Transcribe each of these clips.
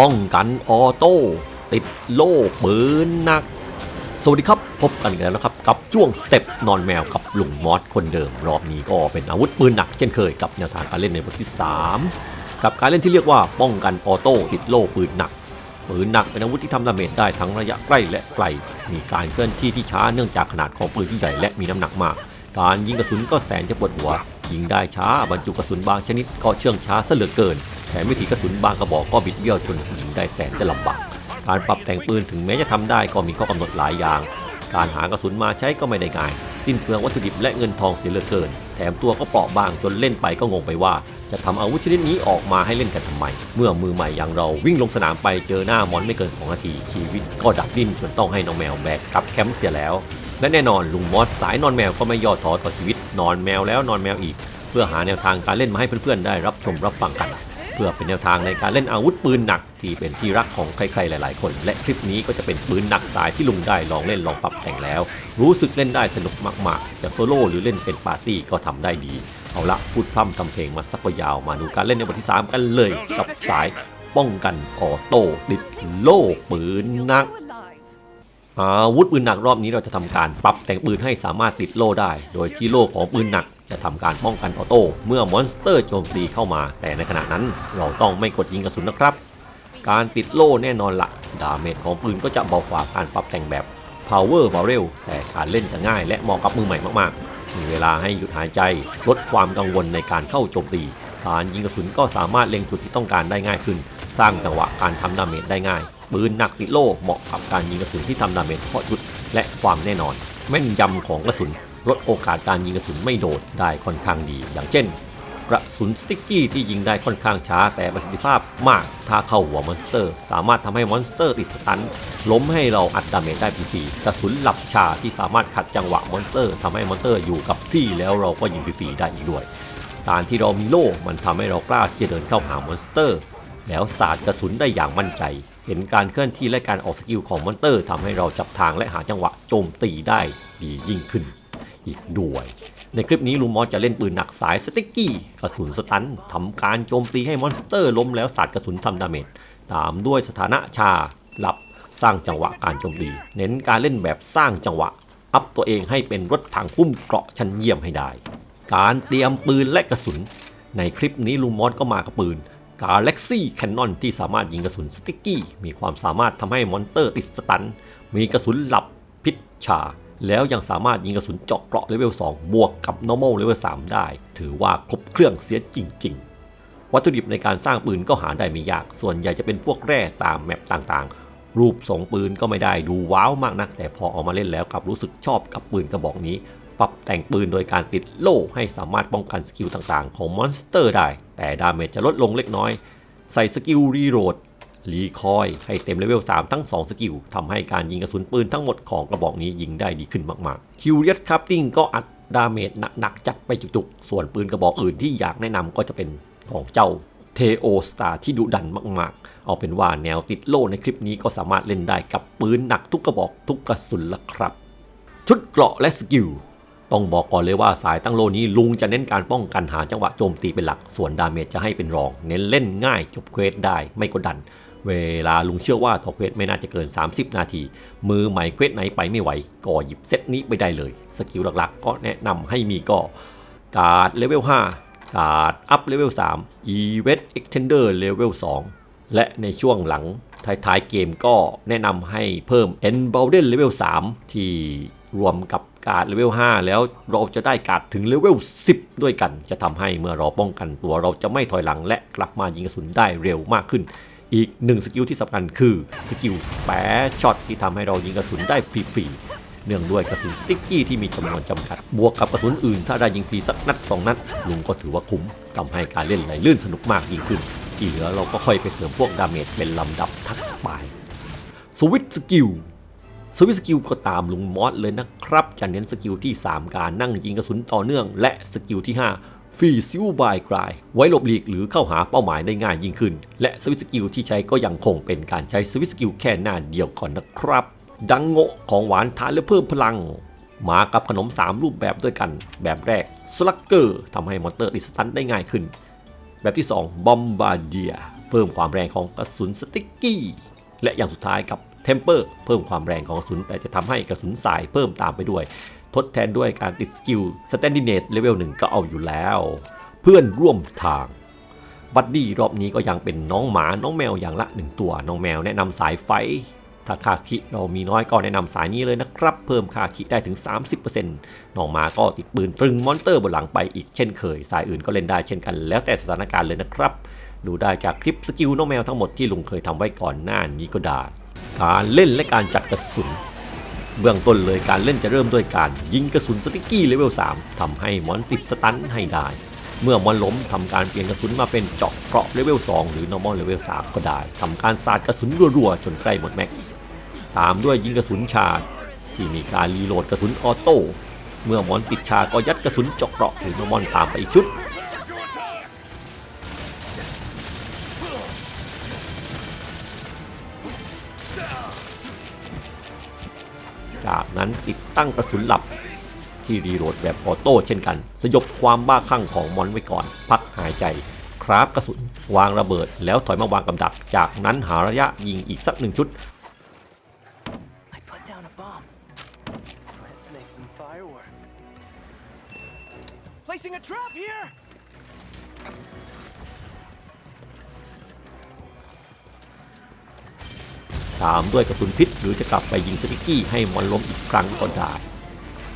ป้องกันออโต้ติดโล่ปืนหนัก สวัสดีครับพบกันอีกแล้วนะครับ กับช่วงสเต็ปนอนแมวกับลุงมอสคนเดิม รอบนี้ก็เป็นอาวุธปืนหนักเช่นเคยกับแนวทางการเล่นในบทที่ 3 กับการเล่นที่เรียกว่าป้องกันออโต้ติดโล่ปืนหนักปืนหนักเป็นอาวุธที่ทำดาเมจได้ทั้งระยะใกล้และไกล มีการเคลื่อนที่ที่ช้าเนื่องจากขนาดของปืนที่ใหญ่และมีน้ำหนักมาก การยิงกระสุนก็แสนจะปวดหัว ยิงได้ช้าบรรจุกระสุนบางชนิดก็เชื่องช้าซะเหลือเกิน แถมวิธีกระสุนบางกระบอกก็บิดเบี้ยวจนยิงได้แสนจะลำบาก การปรับแต่งปืนถึงแม้จะทำได้ก็มีข้อกำหนดหลายอย่าง การหากระสุนมาใช้ก็ไม่ได้ง่าย สิ้นเปลืองวัตถุดิบและเงินทองเสียเหลือเกิน แถมตัวก็เปราะบางจนเล่นไปก็งงไปว่า จะทำอาวุธชนิดนี้ออกมาให้เล่นกันทำไม เมื่อมือใหม่อย่างเราวิ่งลงสนามไปเจอหน้ามอนไม่เกิน2นาทีชีวิตก็ดับดิ้นจนต้องให้น้องแมวแบกกลับแคมป์เสียแล้วและแน่นอนลุงมอสสายนอนแมวก็ไม่ย่อท้อต่อชีวิต นอนแมวแล้วนอนแมวอีก เพื่อหาแนวทางการเล่นมาให้เพื่อนๆได้รับชมรับฟังกัน เพื่อเป็นแนวทางในการเล่นอาวุธปืนหนัก ที่เป็นที่รักของใครๆหลาย ๆ คน และคลิปนี้ก็จะเป็นปืนหนักสายที่ลุงได้ลองเล่นลองปรับแต่งแล้ว รู้สึกเล่นได้สนุกมากๆจะโซโล่หรือเล่นเป็นปาร์ตี้ก็ทำได้ดี เอาละพูดพร่ำทำเพลงมาสักยาวมาดูการเล่นในบทที่ 3 กันเลยกับสายป้องกันออโต้ดิดโล่ปืนหนักอาวุธปืนหนักรอบนี้เราจะทำการปรับแต่งปืนให้สามารถติดโล่ได้ โดยที่โล่ของปืนหนัก จะทำการป้องกันออโต้เมื่อมอนสเตอร์โจมตีเข้ามา แต่ในขณะนั้นเราต้องไม่กดยิงกระสุนนะครับ การติดโล่แน่นอนละดาเมจของปืนก็จะเบากว่าการปรับแต่งแบบ Power Barrel แต่การเล่นจะง่ายและเหมาะกับมือใหม่มากๆ มีเวลาให้หยุดหายใจ ลดความกังวลในการเข้าโจมตี การยิงกระสุนก็สามารถเล็งจุดที่ต้องการได้ง่ายขึ้น สร้างจังหวะการทำดาเมจได้ง่าย ปืนหนักติดโล่เหมาะกับการยิงกระสุนที่ทำดาเมจเฉพาะจุดและความแน่นอน แม่นยำของกระสุน ลดโอกาสการยิงกระสุนไม่โดดได้ค่อนข้างดี อย่างเช่น กระสุนสติ๊กกี้ที่ยิงได้ค่อนข้างช้าแต่ประสิทธิภาพมากถ้าเข้าหัวมอนสเตอร์ สามารถทำให้มอนสเตอร์ติดสตันล้มให้เราอัดดาเมจได้ฟรีกระสุนหลับชาที่สามารถขัดจังหวะมอนสเตอร์ทำให้มอนสเตอร์อยู่กับที่แล้วเราก็ยิงฟรีได้อีกด้วยการที่เรามีโล่มันทำให้เรากล้าที่จะเดินเข้าหามอนสเตอร์ แล้วสาดกระสุนได้อย่างมั่นใจ เห็นการเคลื่อนที่และการออกสกิลของมอนสเตอร์ทำให้เราจับทางและหาจังหวะโจมตีได้ดียิ่งขึ้น อีกด้วย ในคลิปนี้ลุงมอสจะเล่นปืนหนักสายสติ๊กกี้กระสุนสตันทำการโจมตีให้มอนสเตอร์ล้มแล้วสาดกระสุนทำดาเมจตามด้วยสถานะชาหลับสร้างจังหวะการโจมตี เน้นการเล่นแบบสร้างจังหวะ อัพตัวเองให้เป็นรถถังพุ่มเกราะชั้นเยี่ยมให้ได้ การเตรียมปืนและกระสุน ในคลิปนี้ลุงมอสก็มากับปืน Galaxy Cannon ที่สามารถยิงกระสุนสติ๊กกี้ มีความสามารถทำให้มอนสเตอร์ติดสตัน มีกระสุนหลับพิษชา แล้วยังสามารถยิงกระสุนเจาะเกราะเลเวล 2 บวกกับ normal เลเวล 3 ได้ ถือว่าครบเครื่องเสียจริง ๆ วัตถุดิบในการสร้างปืนก็หาได้ไม่ยาก ส่วนใหญ่จะเป็นพวกแร่ตามแมปต่างๆ รูปทรงปืนก็ไม่ได้ดูว้าวมากนัก แต่พอเอามาเล่นแล้วกลับรู้สึกชอบกับปืนกระบอกนี้ ปรับแต่งปืนโดยการติดโล่ให้สามารถป้องกันสกิลต่างๆ ของมอนสเตอร์ได้ แต่ดาเมจจะลดลงเล็กน้อย ใส่สกิลรีโหลด รีคอยให้เต็มเลเวล 3 ทั้ง 2 สกิลทำให้การยิงกระสุนปืนทั้งหมดของกระบอกนี้ยิงได้ดีขึ้นมากๆคิวเรียสคัพติ้งก็อัดดาเมจหนักๆจัดไปจุกๆ ส่วนปืนกระบอกอื่นที่อยากแนะนำก็จะเป็นของเจ้าเทโอสตาร์ที่ดุดันมากๆ เอาเป็นว่าแนวติดโล่ในคลิปนี้ก็สามารถเล่นได้กับปืนหนักทุกกระบอกทุกกระสุนละครับ ชุดเกราะและสกิลต้องบอกก่อนเลยว่าสายตั้งโลนี้ลุงจะเน้นการป้องกันหาจังหวะโจมตีเป็นหลัก ส่วนดาเมจจะให้เป็นรอง เน้นเล่นง่ายจบเควสได้ไม่กดดัน เวลาลุงเชื่อว่าต่อเควสไม่น่าจะเกิน 30 นาที มือใหม่เควสไหนไปไม่ไหว ก็หยิบเซตนี้ไปได้เลย สกิลหลักๆ ก็แนะนำให้มีก็ การ์ดเลเวล 5 การ์ดอัพเลเวล3 e v e t Extender เลเวล 2 และในช่วงหลังท้ายๆเกมก็แนะนำให้เพิ่ม e n b o w d e n เลเวล3ที่รวมกับการ์ดเลเวล 5 แล้วเราจะได้การ์ดถึงเลเวล 10 ด้วยกัน จะทำให้เมื่อเราป้องกันตัวเราจะไม่ถอยหลังและกลับมายิงกระสุนได้เร็วมากขึ้น อีกหนึ่งสกิลที่สำคัญคือสกิลสเปรช็อตที่ทำให้เรายิงกระสุนได้ฟรีๆเนื่องด้วยกระสุนสติ๊กกี้ที่มีจำนวนจำกัด บวกกับกระสุนอื่น ถ้าได้ยิงฟรีสักนัดสองนัดลุงก็ถือว่าคุ้มทำให้การเล่นไหลลื่นสนุกมากยิ่งขึ้น ที่เหลือเราก็ค่อยไปเสริมพวกดาเมจเป็นลำดับถัดไปสวิตสกิลสวิตสกิลก็ตามลุงมอสเลยนะครับ จะเน้นสกิลที่ 3 การนั่งยิงกระสุนต่อเนื่อง และสกิลที่ 5 ฟรีซิลบายกลาย ไว้หลบหลีกหรือเข้าหาเป้าหมายได้ง่ายยิ่งขึ้น และสวิตสกิลที่ใช้ก็ยังคงเป็นการใช้สวิตสกิลแค่หน้าเดียวก่อนนะครับ ดังโงะของหวานทานและเพิ่มพลัง มากับขนม 3 รูปแบบด้วยกัน แบบแรกสลักเกอร์ทำให้มอนเตอร์ติดสตันได้ง่ายขึ้น แบบที่2บอมบาเดียเพิ่มความแรงของกระสุนสติ๊กกี้และอย่างสุดท้ายกับ เทมเปอร์เพิ่มความแรงของกระสุนแต่จะทำให้กระสุนสายเพิ่มตามไปด้วย ทดแทนด้วยการติดสกิลสแตนดิเนตเลเวลหนึ่งก็เอาอยู่แล้ว เพื่อนร่วมทางบัดดี้รอบนี้ก็ยังเป็นน้องหมาน้องแมวอย่างละหนึ่งตัว น้องแมวแนะนำสายไฟ ถ้าค่าคิเรามีน้อยก็แนะนำสายนี้เลยนะครับ เพิ่มค่าคิได้ถึง 30%น้องหมาก็ติดปืนตรึงมอนเตอร์บนหลังไปอีกเช่นเคย สายอื่นก็เล่นได้เช่นกัน แล้วแต่สถานการณ์เลยนะครับ ดูได้จากคลิปสกิลน้องแมวทั้งหมดที่ลุงเคยทำไว้ก่อนหน้านี้ก็ได้ การเล่นและการจัดกระสุน เบื้องต้นเลยการเล่นจะเริ่มด้วยการยิงกระสุนสติกกี้เลเวล3ทำให้มอนติดสตันให้ได้ เมื่อมอนล้มทำการเปลี่ยนกระสุนมาเป็นเจาะเกราะเลเวล2หรือ normal level 3ก็ได้ทำการสาดกระสุนรัวๆจนใกล้หมดแม็กซ์ตามด้วยยิงกระสุนชาร์ที่มีการรีโหลดกระสุนออโต้เมื่อมอนติดชาก็ยัดกระสุนเจาะเกราะหรือ normal ตามไปอีกชุด จากนั้นติดตั้งกระสุนหลับ ที่รีโหลดแบบออโต้เช่นกัน สยบความบ้าคลั่งของมอนไว้ก่อน พักหายใจ คราฟกระสุน วางระเบิด แล้วถอยมาวางกำดัก จากนั้นหาระยะยิงอีกสักหนึ่งชุด Placing a trap here! ตามด้วยกระสุนพิษ หรือจะกลับไปยิงสติกกี้ให้มอนล้มอีกครั้งก็ได้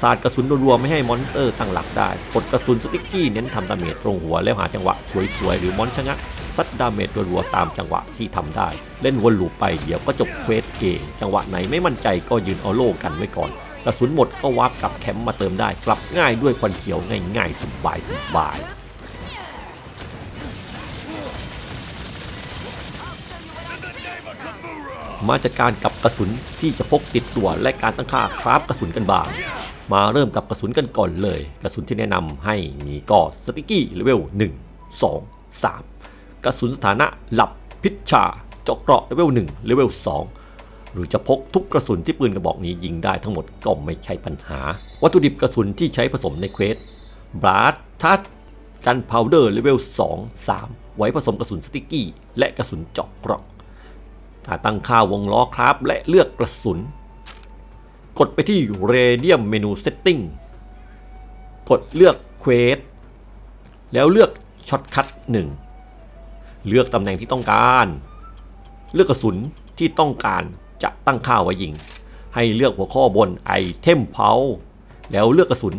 สาดกระสุนรัวๆไม่ให้มอนเตอร์ตั้งหลักได้กดกระสุนสติกกี้เน้นทำดาเมจตรงหัวแล้วหาจังหวะสวยๆหรือมอนชะงักซัดดาเมจรัวๆตามจังหวะที่ทำได้ เล่นวนลูปไปเดี๋ยวก็จบเควสเองจังหวะไหนไม่มั่นใจก็ยืนเอาโล่กันไว้ก่อน กระสุนหมดก็วาร์ปกลับแคมป์มาเติมได้ กลับง่ายด้วยควันเขียวง่ายๆสบายสบาย มาจัดการกับกระสุนที่จะพกติดตัวและการตั้งค่าคราฟกระสุนกันบ้าง มาเริ่มกับกระสุนกันก่อนเลย กระสุนที่แนะนำให้มีก็สติกกี้เลเวล1 2 3 กระสุนสถานะหลับพิชชาเจาะเกราะเลเวล1เลเวล2หรือจะพกทุกกระสุนที่ปืนกระบอกนี้ยิงได้ทั้งหมดก็ไม่ใช่ปัญหา วัตถุดิบกระสุนที่ใช้ผสมในเควสบลัดทัชกันพาวเดอร์เลเวล 2 3 ไว้ผสมกระสุนสติกกี้ และกระสุนเจาะเกราะ กาตั้งค่าวงล้อครับ และเลือกกระสุน กดไปที่ Radium Menu Setting กดเลือก Quest แล้วเลือกช็อตคัท1เลือกตำแหน่งที่ต้องการ เลือกกระสุนที่ต้องการจะตั้งค่าไว้ยิง ให้เลือกหัวข้อบนไอเทมเพาแล้วเลือกกระสุน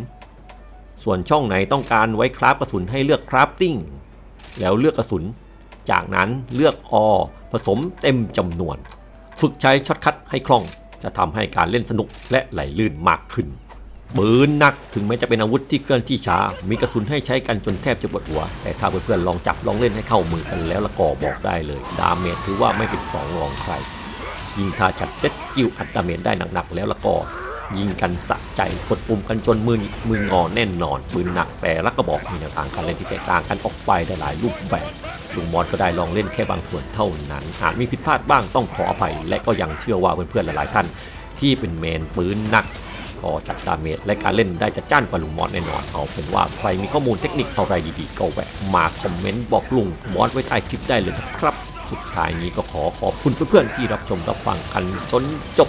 ส่วนช่องไหนต้องการไว้คราฟกระสุนให้เลือกคราฟติ้ง แล้วเลือกกระสุน จากนั้นเลือกอผสมเต็มจำนวน ฝึกใช้ช็อตคัทให้คล่อง จะทำให้การเล่นสนุกและไหลลื่นมากขึ้นปืนหนักถึงแม้จะเป็นอาวุธที่เคลื่อนที่ช้า มีกระสุนให้ใช้กันจนแทบจะปวดหัว แต่ถ้าเพื่อนๆลองจับลองเล่นให้เข้ามือกันแล้วละก็บอกได้เลย ดาเมจถือว่าไม่เป็นสองรองใคร ยิงถ้าจัดเซตสกิลอัดดาเมจได้หนักๆแล้วละก็ ยิงกันสะใจกดปุ่มกันจนมือมืองอแน่นนอนปืนหนักแต่ละกระบอกมีแนวทางการเล่นที่แตกต่างกันออกไปได้หลายรูปแบบลุงมอสก็ได้ลองเล่นแค่บางส่วนเท่านั้น อาจมีผิดพลาดบ้างต้องขออภัย และก็ยังเชื่อว่าเพื่อนๆหลายๆท่าน ที่เป็นเมนปืนหนักก็จัดดาเมจและการเล่นได้จะจ้านกว่าลุงมอสแน่นอนเอาเป็นว่าใครมีข้อมูลเทคนิคอะไรดีๆก็แวะมาคอมเมนต์บอกลุงมอสไว้ใต้คลิปได้เลยนะครับ สุดท้ายนี้ก็ขอขอบคุณเพื่อนๆที่รับชมรับฟังกันจนจบ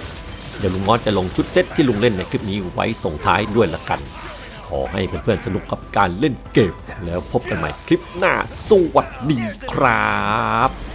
เดี๋ยวลุงมอสจะลงชุดเซตที่ลุงเล่นในคลิปนี้ไว้ส่งท้ายด้วยละกัน ขอให้เพื่อนๆสนุกกับการเล่นเกม แล้วพบกันใหม่คลิปหน้าสวัสดีครับ